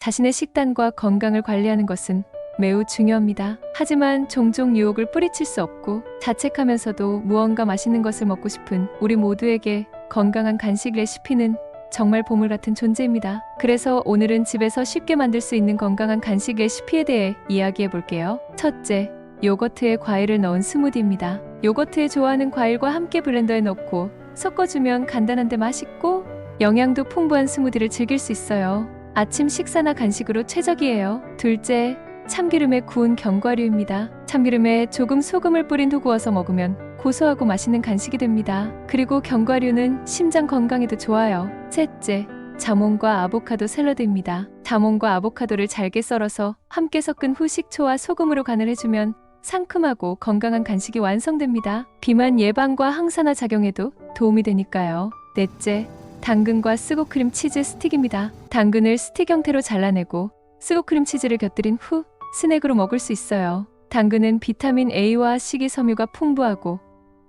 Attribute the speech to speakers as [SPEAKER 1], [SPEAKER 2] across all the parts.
[SPEAKER 1] 자신의 식단과 건강을 관리하는 것은 매우 중요합니다. 하지만 종종 유혹을 뿌리칠 수 없고 자책하면서도 무언가 맛있는 것을 먹고 싶은 우리 모두에게 건강한 간식 레시피는 정말 보물 같은 존재입니다. 그래서 오늘은 집에서 쉽게 만들 수 있는 건강한 간식 레시피에 대해 이야기해 볼게요. 첫째, 요거트에 과일을 넣은 스무디입니다. 요거트에 좋아하는 과일과 함께 블렌더에 넣고 섞어주면 간단한데 맛있고 영양도 풍부한 스무디를 즐길 수 있어요. 아침 식사나 간식으로 최적이에요. 둘째, 참기름에 구운 견과류입니다. 참기름에 조금 소금을 뿌린 후 구워서 먹으면 고소하고 맛있는 간식이 됩니다. 그리고 견과류는 심장 건강에도 좋아요. 셋째, 자몽과 아보카도 샐러드입니다. 자몽과 아보카도를 잘게 썰어서 함께 섞은 후 식초와 소금으로 간을 해주면 상큼하고 건강한 간식이 완성됩니다. 비만 예방과 항산화 작용에도 도움이 되니까요. 넷째, 당근과 쓰고크림 치즈 스틱입니다. 당근을 스틱 형태로 잘라내고 쓰고크림 치즈를 곁들인 후 스낵으로 먹을 수 있어요. 당근은 비타민 A와 식이섬유가 풍부하고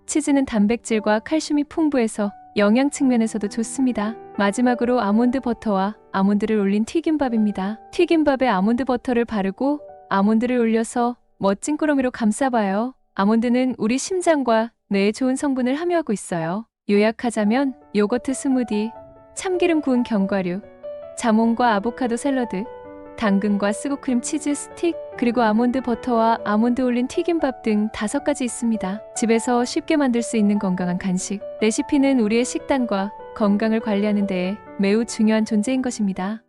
[SPEAKER 1] 치즈는 단백질과 칼슘이 풍부해서 영양 측면에서도 좋습니다. 마지막으로 아몬드 버터와 아몬드를 올린 튀김밥입니다. 튀김밥에 아몬드 버터를 바르고 아몬드를 올려서 멋진 꾸러미로 감싸봐요. 아몬드는 우리 심장과 뇌에 좋은 성분을 함유하고 있어요. 요약하자면 요거트 스무디, 참기름 구운 견과류, 자몽과 아보카도 샐러드, 당근과 쓰고크림 치즈 스틱, 그리고 아몬드 버터와 아몬드 올린 튀김밥 등 다섯 가지 있습니다. 집에서 쉽게 만들 수 있는 건강한 간식. 레시피는 우리의 식단과 건강을 관리하는 데에 매우 중요한 존재인 것입니다.